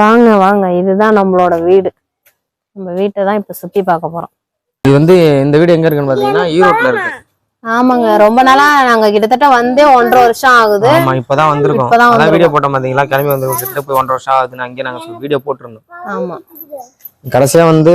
வாங்க வாங்க. இதுதான் நம்மளோட வீடு. நம்ம வீட்டை தான் இப்ப சுத்தி பார்க்க போறோம். இது வந்து இந்த வீடு எங்க இருக்குன்னு பாத்தீங்கன்னா ஈரோட்ல இருக்கு. ஆமாங்க. ரொம்ப நாளா நாங்க கிட்டத்தட்ட வந்தே ஒன்றரை வருஷம் ஆகுது. ஆமா இப்பதான் வந்திருக்கோம். அதான் வீடியோ. போட்டோம் பாத்தீங்களா? கிளம்பி வந்து கிட்ட போய் ஒன்றரை வருஷம் ஆகுதுன்னு அங்கேயே நாங்க வீடியோ போட்டிருந்தோம். ஆமா. கடைசியா வந்து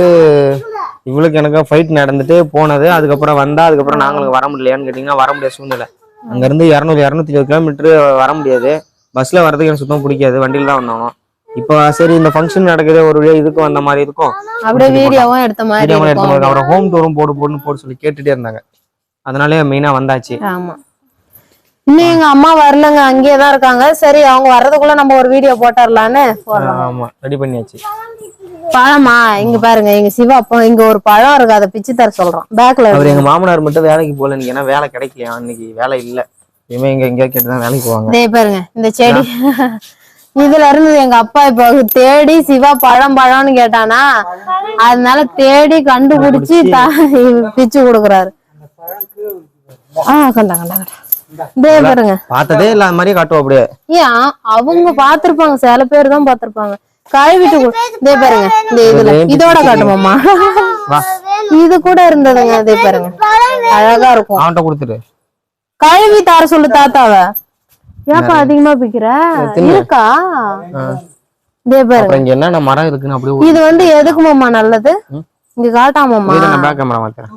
இவளுக்கு எனக்கு ஃபைட் நடந்துட்டு போனது. அதுக்கப்புறம் வந்தா அதுக்கப்புறம் நாங்களுக்கு வர முடியலையான்னு கேட்டீங்கன்னா வர முடியாத சூழ்நிலை. அங்க இருந்து இரநூறு இரநூத்தி இருபது கிலோமீட்டர் வர முடியாது. பஸ்ல வரதுக்கு எனக்கு சுத்தம் பிடிக்காது. வண்டியில தான் வந்தோம். இப்போ சரி இந்த ஃபங்க்ஷன் நடக்குது ஒரு வழியா இதுக்கு வந்த மாதிரி இருக்கும். அப்படியே வீடியோவும் எடுத்த மாதிரி எடுத்து இருக்கும். அப்புறம் ஹோம் டூரும் போடு போடுன்னு போட்டு சொல்லி கேட்டுட்டே இருந்தாங்க. அதனாலே மெயினா வந்தாச்சு. ஆமா. இன்னும் எங்க அம்மா வரலங்க அங்கேயே தான் இருக்காங்க. சரி அவங்க வர்றதுக்குள்ள நம்ம ஒரு வீடியோ போட்டுடலான்னு போடுறோம் ஆமா ரெடி பண்ணியாச்சு. பழமா? இங்க பாருங்க எங்க சிவா அப்பா இங்க ஒரு பழம் இருக்கு அதை பிச்சு தர சொல்றோம் பேக்ல அவர் எங்க மாமனார் மட்டும் வேலைக்கு போகல இன்னைக்கு ஏன்னா வேலை கிடைக்கலையா? இன்னைக்கு வேலை இல்ல. இனிமே இங்க எங்கேயா கேட்டு தான் வேலைக்கு போவாங்க. பாருங்க இந்த செடி. இதுல இருந்து எங்க அப்பா இப்ப தேடி சிவா பழம் பழம்னு கேட்டானா அதனால தேடி கண்டுபிடிச்சு பிச்சு கொடுக்குறாரு. ஆ கண்டா கண்டா பாருங்க. பார்த்ததே இல்லாத மாதிரியே காட்டுவோம் அப்படியே. ஏன் அவங்க பாத்திருப்பாங்க சில பேர் தான் பாத்திருப்பாங்க கழுவிட்டு இதே பாருங்க இந்த இதுல. இதோட காட்டுமாமா இது கூட இருந்ததுங்க இதே பாருங்க. அழகா இருக்கும். அவன்கிட்ட கொடுத்துரு. கழுவி தர சொல்லு தாத்தாவ. ஏப்பா அதிகமா பிக்கிற? இருக்கா? இதே பாருங்க. இங்க என்னென்ன மரம் இருக்குன்னு அப்படியே இது வந்து எதுக்கு மாமா நல்லது இங்க காட்டாமாமா நான் பேக் கேமரா மாத்துறேன்.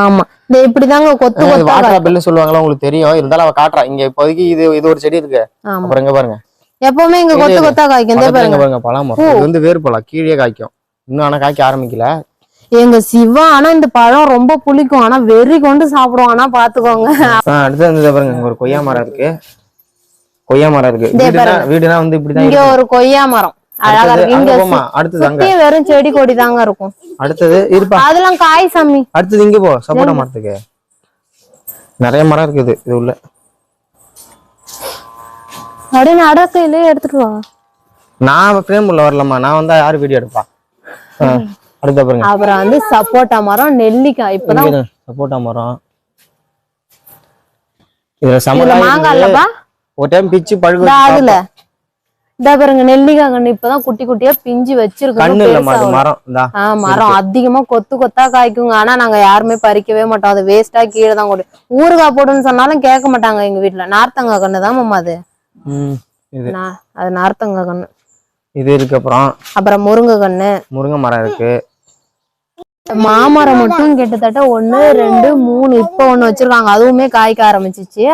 ஆமா. இந்த இப்படிதாங்க கொத்து கொத்தா வாட்டர் பில்லு சொல்லுவாங்களா உங்களுக்கு தெரியும். இருந்தாலும் அவ காட்டுறா. இங்க இப்போதைக்கு இது இது ஒரு செடி இருக்கு. அப்புறம் இங்க பாருங்க. எப்பவுமே இங்க கொத்து கொத்தா காய்க்கும். இதே பாருங்க. பாருங்க பழம் இது வந்து வேறு பழம் கீழே காய்க்கும். இன்னும் ஆனா காய்க்க ஆரம்பிக்கல. எங்க சிவா ஆனா இந்த பழம் ரொம்ப புளிக்கும். ஆனா வெறி கொண்டு சாப்பிடுவோம் ஆனா பாத்துக்கோங்க. அடுத்து வந்து பாருங்க. ஒரு கொய்யா மரம் இருக்கு. கொய்யா மரம் இருக்கு. வீடுனா வந்து இப்படிதான் இங்க. ஒரு கொய்யா மரம். அழகா இருக்கு. வெறும் செடி கொடி தாங்க இருக்கும். அடுத்தது இருப்பா. அதெல்லாம் காய் சாமி. அடுத்தது இங்க போ. சப்போட்டா மரத்துக்கு. நிறைய மரம் இருக்குது இது. உள்ள. அப்படின்னு அடக்கையிலே எடுத்துட்டு வா. நான் ஃப்ரேம் உள்ள வரலம்மா. நான் வந்தா யாரு வீடியோ எடுப்பா? அடுத்த பாருங்க. அப்புறம் வந்து சப்போட்டா மரம் நெல்லிக்காய் இப்பதான் சப்போட்டா மரம். இதுல இல்லப்பா ஒரு டைம் பிச்சு பழுக அதுல. இந்த பாருங்க நெல்லிக்காய் கண்ணு இப்பதான் குட்டி குட்டியா பிஞ்சு வச்சிருக்கோம் மரம். மரம் அதிகமா கொத்து கொத்தா காய்க்குங்க. ஆனா நாங்க யாருமே பறிக்கவே மாட்டோம். அது வேஸ்டா கீழே தான் கொடு ஊறுகாய் போடுன்னு சொன்னாலும் கேட்க மாட்டாங்க எங்க வீட்டுல நார்த்தங்காய் கண்ணு தான் மாமா அது. இது. அது நார்த்தங்காய் கண்ணு. இது இருக்கு அப்புறம் அப்புறம் முருங்கை கண்ணு. முருங்கை மரம் இருக்கு. மாமரம் மட்டும் கிட்டத்தட்ட ஒண்ணு ரெண்டு மூணு இப்ப ஒண்ணு வச்சிருக்காங்க. அதுவுமே காய்க்க ஆரம்பிச்சிச்சு.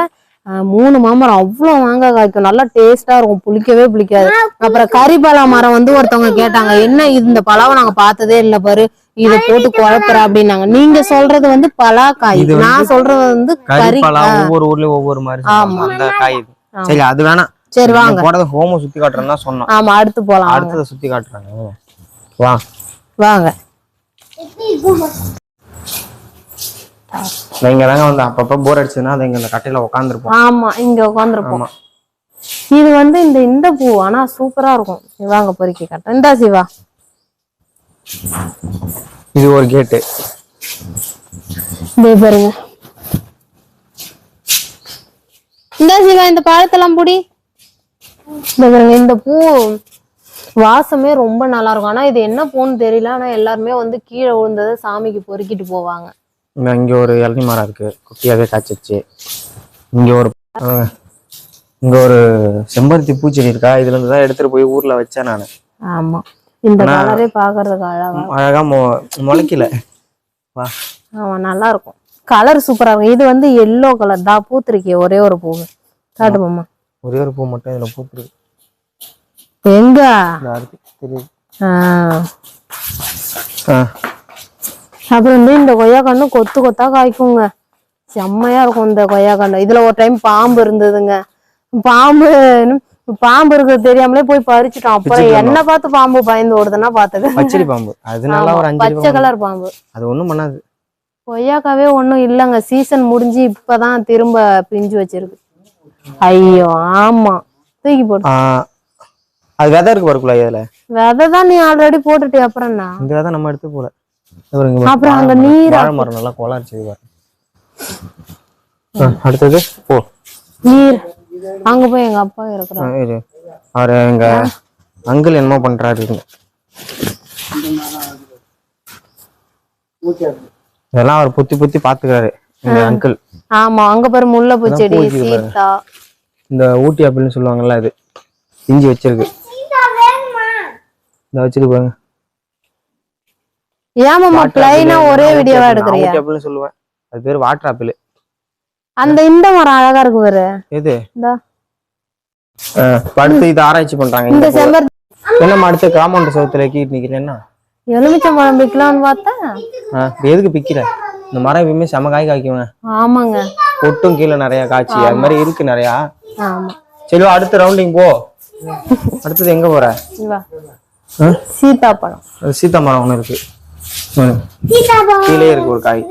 மூணு மாமரம். அவ்வளவு மாங்காய் காய்க்கும். நல்லா டேஸ்டா இருக்கும். புளிக்கவே புளிக்காது. அப்புறம் கறிப்பழ மரம் வந்து ஒருத்தவங்க கேட்டாங்க என்ன இந்த பழம் நாங்க பார்த்ததே இல்ல பாரு. இத போட்டு குழப்புற அப்படின்னாங்க. நீங்க சொல்றது வந்து பலாக்காய். நான் சொல்றது வந்து கறி ஒவ்வொரு ஊர்லயும் ஒவ்வொரு மாதிரி. ஆமா. காய். சரி அது வேணாம் சரி வாங்க. போறது ஹோம சுத்தி காட்டுறேன்னு தான் சொன்னோம். ஆமா அடுத்து போலாம். வாங்க. அடுத்ததை சுத்தி காட்டுறாங்க. வா. வாங்க. இங்க தாங்க வந்து அப்பப்ப போர் அடிச்சதுன்னா அது இங்க இந்த கட்டையில உட்காந்துருப்போம் ஆமா இங்க உட்காந்துருப்போம் இது வந்து இந்த இந்த பூ ஆனா சூப்பரா இருக்கும். வாங்க பொறுக்கி காட்டுறேன் இந்தா சிவா. இது ஒரு கேட்டு. இதே பாருங்க. இந்த சிவா இந்த பழத்தெல்லாம் புடி. இந்த பாருங்க இந்த பூ வாசமே ரொம்ப நல்லா இருக்கும் ஆனா இது என்ன பூன்னு தெரியல. ஆனா எல்லாருமே வந்து கீழே விழுந்ததை சாமிக்கு பொறுக்கிட்டு போவாங்க. இங்க இங்க ஒரு இளநி மரம் இருக்கு. குட்டியாவே காய்ச்சிச்சு இங்க ஒரு இங்க ஒரு செம்பருத்தி பூச்செடி இருக்கா? இதுல இருந்து தான் எடுத்துட்டு போய் ஊர்ல வச்சேன் நானு. ஆமா. இந்த கலரே பாக்குறதுக்கு அழகா அழகா மொ- முளைக்கல. வா. ஆமா நல்லா இருக்கும் கலர் சூப்பரா இருக்கும் இது வந்து எல்லோ கலர் தான் பூத்திருக்கே. ஒரே ஒரு பூ. காட்டு மாமா ஒரே ஒரு பூ மட்டும் இதுல பூத்துருக்கு. எங்க? அப்புறம் வந்து இந்த கொய்யா கண்ணு கொத்து கொத்தா காய்க்குங்க. செம்மையா இருக்கும் இந்த கொய்யா கண்ணு இதுல ஒரு டைம் பாம்பு இருந்ததுங்க. பாம்பு பாம்பு இருக்கிறது தெரியாமலே போய் பறிச்சுட்டோம். அப்புறம் என்ன பார்த்து பாம்பு பயந்து ஓடுதுன்னா பாத்துக்க பச்சடி பாம்பு. அதனால ஒரு பச்சை. கலர் பாம்பு. அது ஒண்ணும் பண்ணாது. கொய்யாக்காவே ஒண்ணும் இல்லைங்க. சீசன் முடிஞ்சு இப்பதான் திரும்ப பிஞ்சு வச்சிருக்கு. ஐயோ ஆமா. தூக்கி போடு. ஆ, அது விதை இருக்கு பாருக்குள்ள இதுல விதை தான் நீ ஆல்ரெடி போட்டுட்டே அப்புறம் என்ன? இந்த விதை நம்ம எடுத்து போல அப்புறம் அங்க. நீரா வாழை மரம் நல்லா பாரு ஆ, அடுத்தது போ. நீர். அங்க போய் எங்க அப்பா ஆ, இருக்கிறாங்க இரு. அவரு எங்க அங்கிள் என்னமோ பண்றாரு. இதெல்லாம் அவர் புத்தி புத்தி பாத்துக்கிறாரு இந்த அங்கிள் ஆமா அங்க பாரு முல்லை பூச்செடி பாரு. சீத்தா. இந்த ஊட்டி ஆப்பிள்னு சொல்லுவாங்கல்ல அது. இஞ்சி வச்சிருக்கு. இந்த வச்சிருக்கு பாருங்க ஏமாமா பிளைனா ஒரே வீடியோவா எடுக்கிறியா ஊட்டி ஆப்பிள்னு சொல்லுவேன். அது பேர் வாட்டர் ஆப்பிள் அந்த இந்த மரம் அழகா இருக்கு பாரு. எது? இந்த. அடுத்து இது ஆராய்ச்சி பண்றாங்க இந்த. செம்பருத்தி என்னம்மா அடுத்து காம்பவுண்ட் சவுத்துல கீட்டு நிக்கிறேன்னா எலுமிச்சம்பழம் பிக்கலாம்னு பார்த்தா? எதுக்கு பிக்கிற? இந்த மரம் எப்பயுமே செம காய் காய்க்குங்க. ஆமாங்க. பொட்டும் கீழே நிறைய காய்ச்சி அது மாதிரி இருக்கு நிறையா. ஆமா. சரி அடுத்த ரவுண்டிங் போ. அடுத்தது எங்க போற? சீத்தா மரம் ஒண்ணு இருக்கு. ம். கீழே இருக்கு ஒரு காய்.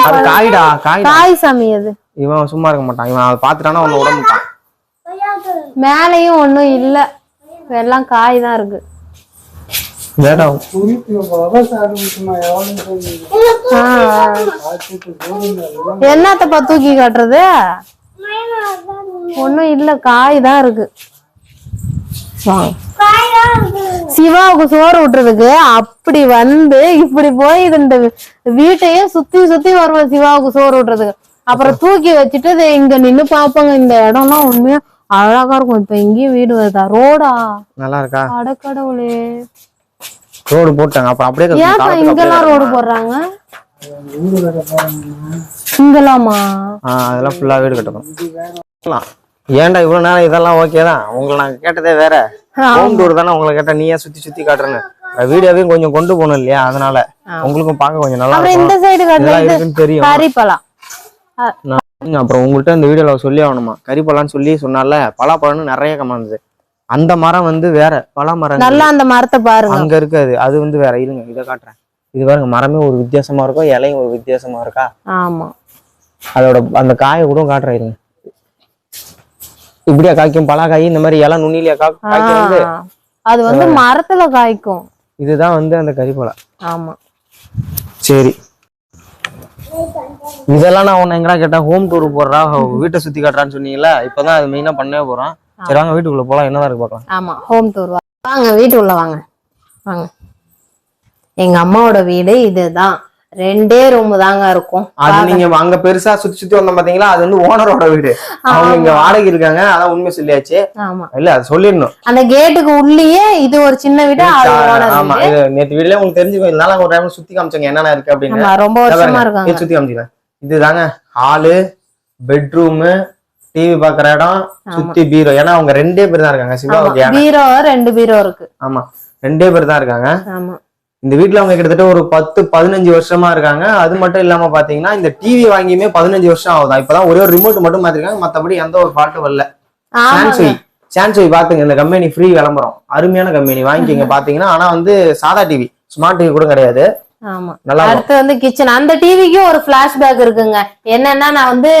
அது காய்டா காய் காய் சாமி அது. இவன் சும்மா இருக்க மாட்டான். இவன் அதை பார்த்துட்டானா அவனை விட மாட்டான் மேலையும் ஒண்ணும் இல்ல. எல்லாம் காய் தான் இருக்கு. ஆ. என்னத்தப்பா தூக்கி காட்டுறது? ஒண்ணும் இல்ல காய் தான் இருக்கு. வாங்க. சிவாவுக்கு சோறு விட்டுறதுக்கு அப்படி வந்து இப்படி போய் இந்த வீட்டையே சுத்தி சுத்தி வருவோம் சிவாவுக்கு சோறு விட்டுறதுக்கு அப்புறம் தூக்கி வச்சுட்டு இங்க நின்னு பாப்பாங்க இந்த இடம்லாம் உண்மையா அழகா இருக்கும். இப்ப இங்கேயும் வீடு வருதா? ரோடா? நல்லா இருக்கா அடக்கடவுளே. ரோடு போட்டாங்க. அப்புறம் அப்படியே காலத்துக்கு இங்கெல்லாம் ரோடு போடுறாங்க? இங்கெல்லாமா? அதெல்லாம் ஃபுல்லா வீடு கட்டணும். ஏன்டா இவ்வளவு நேரம் இதெல்லாம் ஓகே தான்? உங்களை நாங்க கேட்டதே வேற. ஹோம் டூர் தானே உங்களை கேட்டா நீயே சுத்தி சுத்தி காட்டுறேன்னு. வீடியோவையும் கொஞ்சம் கொண்டு போகணும் இல்லையா? அதனால உங்களுக்கும் பார்க்க கொஞ்சம் நல்லா அப்புறம் இருக்கும். தெரியும். கறிப்பழம். அப்புறம் உங்கள்கிட்ட இந்த வீடியோல சொல்லி ஆகணுமா? கறிப்பழம்னு சொல்லி சொன்னால பலாப்பழம்னு நிறைய கமாந்தது அந்த மரம் வந்து வேற பலாமரம் நல்லா அந்த மரத்தை பாருங்க. அங்க இருக்காது. அது வந்து வேற. இருங்க இதை காட்டுறேன். இது பாருங்க மரமே ஒரு வித்தியாசமா இருக்கும் இலையும் ஒரு வித்தியாசமா இருக்கா? ஆமா. அதோட அந்த காயை கூட காட்டுறேன் இருங்க. இப்படியா காய்க்கும்? பலாக்காய் இந்த மாதிரி இலை நுண்ணிலியா காய்க்கும் வந்து அது வந்து மரத்துல காய்க்கும். இதுதான் வந்து அந்த கறிப்பழம். ஆமா. சரி. இதெல்லாம் நான் உன்னை எங்கடா கேட்டேன்? ஹோம் டூர் போடுறா வீட்டை சுத்தி காட்டுறான்னு சொன்னீங்களா இப்பதான் அது மெயினா பண்ணவே போறோம். சரி வாங்க வீட்டுக்குள்ள போலாம். என்னதான் இருக்கு பார்க்கலாம். ஆமா ஹோம் டூர் வாங்க வீட்டுக்குள்ள வாங்க. வாங்க. எங்க அம்மாவோட வீடு இதுதான். ரெண்டே ரூம் தாங்க இருக்கும். அது நீங்க அங்க பெருசா சுத்தி சுத்தி வந்தோம் பாத்தீங்களா அது வந்து ஓனரோட வீடு. அவங்க இங்க வாடகை இருக்காங்க அதான் உண்மை சொல்லியாச்சு. ஆமா. இல்ல அது சொல்லிடணும். அந்த கேட்டுக்கு உள்ளேயே இது ஒரு சின்ன வீடு ஆமா இது நேத்து வீட்லயே உங்களுக்கு தெரிஞ்சுக்கோ இதனால ஒரு டைம் சுத்தி காமிச்சாங்க என்னென்ன இருக்கு அப்படின்னு. ரொம்ப வருஷமா இருக்காங்க. சுத்தி காமிச்சிக்கிறேன் இதுதாங்க ஹாலு பெட்ரூமு டிவி பாக்குற இடம் சுத்தி பீரோ. ஏன்னா அவங்க ரெண்டே பேர் தான் இருக்காங்க சிவா பீரோ ரெண்டு பீரோ இருக்கு. ஆமா ரெண்டே பேர் தான் இருக்காங்க. ஆமா. இந்த வீட்ல அவங்க கிட்டத்தட்ட ஒரு பத்து பதினஞ்சு வருஷமா இருக்காங்க. அது மட்டும் இல்லாம பாத்தீங்கன்னா இந்த டிவி வாங்கியுமே பதினஞ்சு வருஷம் ஆகுதா? இப்பதான் ஒரே ஒரு ரிமோட் மட்டும் மாத்திருக்காங்க மத்தபடி எந்த ஒரு ஃபால்ட்டும் வரல. சான்சோய் சான்சோய் பாத்துங்க இந்த கம்பெனி ஃப்ரீ விளம்பரம். அருமையான கம்பெனி வாங்கிக்கிங்க பாத்தீங்கன்னா ஆனா வந்து சாதா டிவி ஸ்மார்ட் டிவி கூட கிடையாது. ஆமா. அடுத்து வந்து கிச்சன் அந்த டிவிக்கு ஒரு பிளாஷ்பேக் இருக்குங்க. என்னன்னா நான் வந்து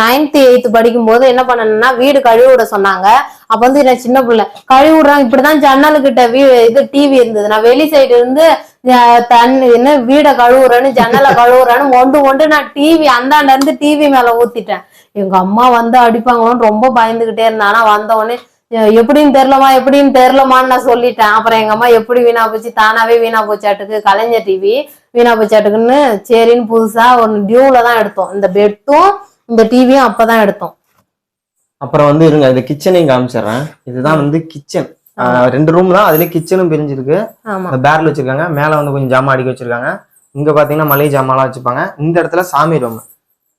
நைன்த் எயித்து படிக்கும் போது என்ன பண்ணேன்னா வீடு கழுவி விட சொன்னாங்க. அப்ப வந்து நான் சின்ன பிள்ளை. கழுவி விடுறாங்க. இப்படிதான் ஜன்னல் கிட்ட வீ இது டிவி இருந்தது. நான் வெளி சைடு இருந்து தண்ணி என்ன வீடை கழுவுறேன்னு ஜன்னலை கழுவுறேன்னு ஒன்று ஒன்று நான் டிவி அந்தாண்ட இருந்து டிவி மேல ஊத்திட்டேன். எங்க அம்மா வந்து அடிப்பாங்களோன்னு ரொம்ப பயந்துகிட்டே இருந்தேன் ஆனா வந்த உடனே எப்படின்னு தெரியலமா எப்படின்னு தெரியலமான்னு நான் சொல்லிட்டேன். அப்புறம் எங்க அம்மா எப்படி வீணா போச்சு? தானாவே வீணா போச்சாட்டுக்கு கலைஞர் டிவி வீணா போச்சாட்டுக்குன்னு சரின்னு புதுசா ஒன்னு டியூல தான் எடுத்தோம். இந்த பெட்டும் இந்த டிவியும் அப்பதான் எடுத்தோம். அப்புறம் வந்து இருங்க இந்த கிச்சனையும் காமிச்சிடுறேன். இதுதான் வந்து கிச்சன் ரெண்டு ரூம் தான் அதுலயே கிச்சனும் பிரிஞ்சிருக்கு. பேரல் வச்சிருக்காங்க. மேல வந்து கொஞ்சம் ஜாமான் அடிக்க வச்சிருக்காங்க. இங்க பாத்தீங்கன்னா மளிகை ஜாமான்லாம் வச்சுப்பாங்க. இந்த இடத்துல சாமி ரூம்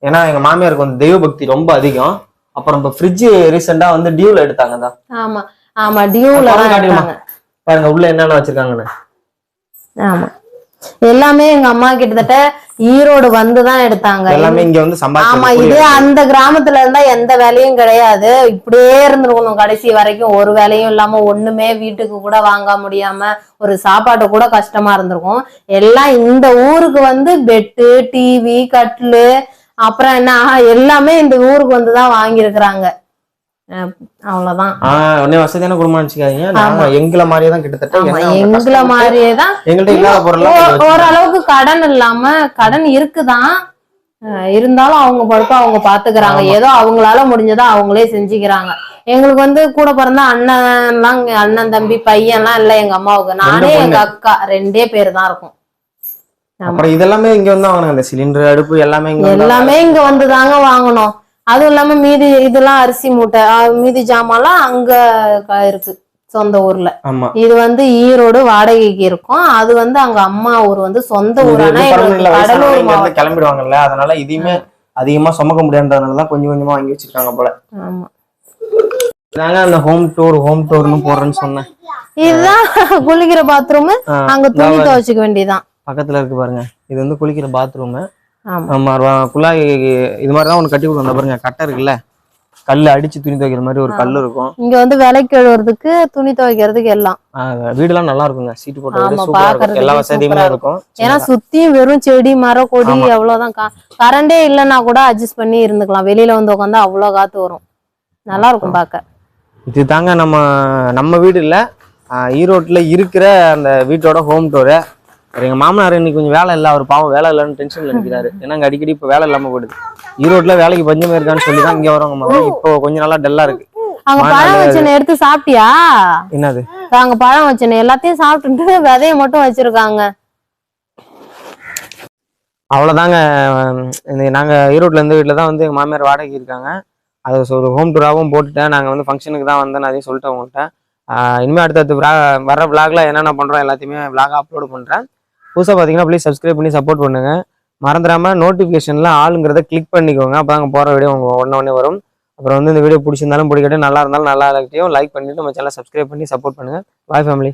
ஏன்னா எங்க மாமியாருக்கு வந்து தெய்வ பக்தி ரொம்ப அதிகம். அப்புறம் இப்போ ஃப்ரிட்ஜ் ரீசெண்டா வந்து டியூல எடுத்தாங்க தான் ஆமா ஆமா டியூல பாருங்க உள்ள என்னென்ன வச்சிருக்காங்கன்னு. ஆமா. எல்லாமே எங்க அம்மா கிட்டத்தட்ட ஈரோடு வந்து தான் எடுத்தாங்க. எல்லாமே இங்க வந்து ஆமா இதே அந்த கிராமத்துல இருந்தா எந்த வேலையும் கிடையாது. இப்படியே இருந்திருக்கணும் கடைசி வரைக்கும். ஒரு வேலையும் இல்லாம ஒண்ணுமே வீட்டுக்கு கூட வாங்க முடியாம ஒரு சாப்பாடு கூட கஷ்டமா இருந்திருக்கும். எல்லாம் இந்த ஊருக்கு வந்து பெட்டு டிவி கட்லு அப்புறம் என்ன? எல்லாமே இந்த ஊருக்கு வந்து தான் வாங்கியிருக்கிறாங்க அவ்வளவுதான். உடனே வசதியான குடும்பம் நினைச்சுக்காதீங்க நாங்க எங்களை மாதிரியே தான் கிட்டத்தட்ட எங்களை மாதிரியே எங்கள்ட்ட இல்லாத. ஓரளவுக்கு கடன் இல்லாம கடன் இருக்குதான். இருந்தாலும் அவங்க பொறுப்பா அவங்க பாத்துக்கிறாங்க. ஏதோ அவங்களால முடிஞ்சதை அவங்களே செஞ்சுக்கிறாங்க. எங்களுக்கு வந்து கூட பிறந்த அண்ணன்லாம் இங்க அண்ணன் தம்பி பையன்லாம் இல்ல எங்க அம்மாவுக்கு. நானே. எங்க அக்கா ரெண்டே பேர் தான் இருக்கும். அப்புறம் இதெல்லாமே இங்க வந்து வாங்கினாங்க. இந்த சிலிண்டர் அடுப்பு எல்லாமே இங்க வந்து எல்லாமே இங்க வந்து தாங்க வாங்கணும். அதுவும் இல்லாம மீதி இதெல்லாம் அரிசி மூட்டை மீதி ஜாமான்லாம் அங்க இருக்கு. சொந்த ஊர்ல. இது வந்து ஈரோடு வாடகைக்கு இருக்கும். அது வந்து அங்க அம்மா ஊர் வந்து சொந்த ஊரான கடலூர் கிளம்பிடுவாங்கல்ல. அதனால இதையுமே அதிகமா சுமக்க முடியாததுனால தான் கொஞ்சம் கொஞ்சமா வாங்கி வச்சிருக்காங்க போல. ஆமா. இதாங்க அந்த ஹோம் டூர் ஹோம் டூர்னு போடுறேன்னு சொன்னேன். இதுதான் குளிக்கிற பாத்ரூம் அங்க துணி துவைச்சுக்க வேண்டியதான் பக்கத்துல இருக்கு பாருங்க. இது வந்து குளிக்கிற பாத்ரூம் குழாய் இது மாதிரி தான் ஒன்று கட்டி கொடுக்கணும். பாருங்க கட்டை இருக்குல்ல. கல் அடிச்சு துணி துவைக்கிற மாதிரி ஒரு கல் இருக்கும். இங்க வந்து விலைக்கு எழுவுறதுக்கு துணி துவைக்கிறதுக்கு எல்லாம். ஆ, வீடெல்லாம் நல்லா இருக்குங்க. சீட்டு போட்ட வீடு எல்லா வசதியுமே இருக்கும். ஏன்னா சுத்தியும் வெறும் செடி மரம் கொடி. அவ்வளவுதான். கரண்டே இல்லைன்னா கூட அட்ஜஸ்ட் பண்ணி இருந்துக்கலாம். வெளியில வந்து உட்காந்தா அவ்வளவு காத்து வரும். நல்லா இருக்கும் பார்க்க இது தாங்க நம்ம நம்ம வீடு இல்ல. ஈரோட்ல இருக்கிற அந்த வீட்டோட ஹோம் டூரு எங்க மாமனார் இன்னைக்கு கொஞ்சம் வேலை இல்லை அவர் பாவம் வேலை இல்லைன்னு டென்ஷன்ல நிற்கிறாரு ஏன்னா அங்க அடிக்கடி இப்போ வேலை இல்லாம போயிடுது ஈரோட்ல வேலைக்கு பஞ்சமே இருக்கான்னு சொல்லி தான் இங்க வரவங்க மகன் இப்போ கொஞ்ச நாளா டல்லா இருக்கு. அங்க பழம் வச்சனை எடுத்து சாப்பிட்டியா? என்னது? அங்க பழம் வச்சனை எல்லாத்தையும் சாப்பிட்டுட்டு விதைய மட்டும் வச்சிருக்காங்க. அவ்வளோதாங்க இந்த நாங்கள் ஈரோட்டில் இருந்த வீட்டில் தான் வந்து எங்கள் மாமியார் வாடகைக்கு இருக்காங்க. அது ஒரு ஹோம் டூராகவும் போட்டுட்டேன். நாங்கள் வந்து ஃபங்க்ஷனுக்கு தான் வந்தேன் அதையும் சொல்லிட்டேன் உங்கள்கிட்ட இனிமேல் அடுத்தடுத்து vlog வர விளாகில் என்னென்ன பண்ணுறோம் எல்லாத்தையுமே விளாக அப்லோட் பண்ணுறேன் புதுசாக பார்த்தீங்கன்னா ப்ளீஸ் சப்ஸ்கிரைப் பண்ணி சப்போர்ட் பண்ணுங்கள் மறந்துடாமல் நோட்டிஃபிகேஷனில் ஆளுங்கிறத கிளிக் பண்ணிக்கோங்க. அப்போ தாங்க போகிற வீடியோ உங்கள் உடனே உடனே வரும். அப்புறம் வந்து இந்த வீடியோ பிடிச்சிருந்தாலும் பிடிக்கட்டும் நல்லா இருந்தாலும் நல்லா இருக்கட்டும் லைக் பண்ணிவிட்டு நம்ம சேனலை சப்ஸ்கிரைப் பண்ணி சப்போர்ட் பண்ணுங்கள் பாய் ஃபேமிலி